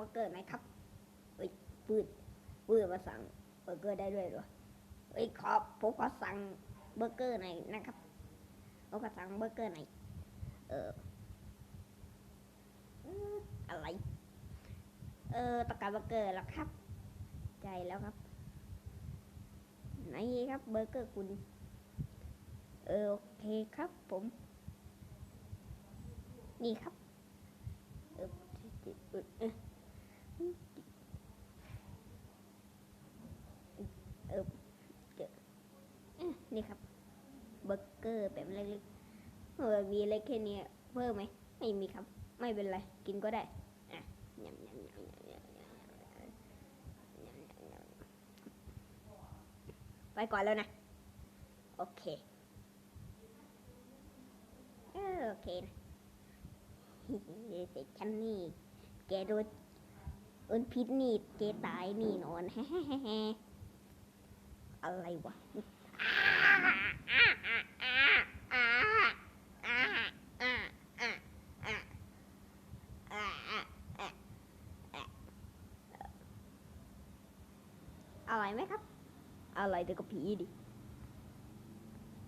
เบอร์เกอร์ไหมครับเอ้ยปืดปืดมาสั่งเบอร์เกอร์ได้ด้วยหรอเอ้ยขอผมขอสั่งเบอร์เกอร์หน่อยนะครับผมขอสั่งเบอร์เกอร์หน่อยเอออะไร เออต้องการเบอร์เกอร์แล้วครับ ใจแล้วครับไหนครับเบอร์เกอร์คุณ เออโอเคครับผม นี่ครับ บอร์เกอร์แบบเล็กๆมีอะไรแค่นี้เพิ่มไหมไม่มีครับ ไม่เป็นไร กินก็ได้อะยำยำยำยำยำยำไปก่อนแล้วนะ โอเคเออโอเคนะเสร็จฉันนี่ แกโดนอุนพิษนี่เกตายนี่นอน อะไรวะ อร่อยไหมครับ อร่อยแต่ก็ผีดิ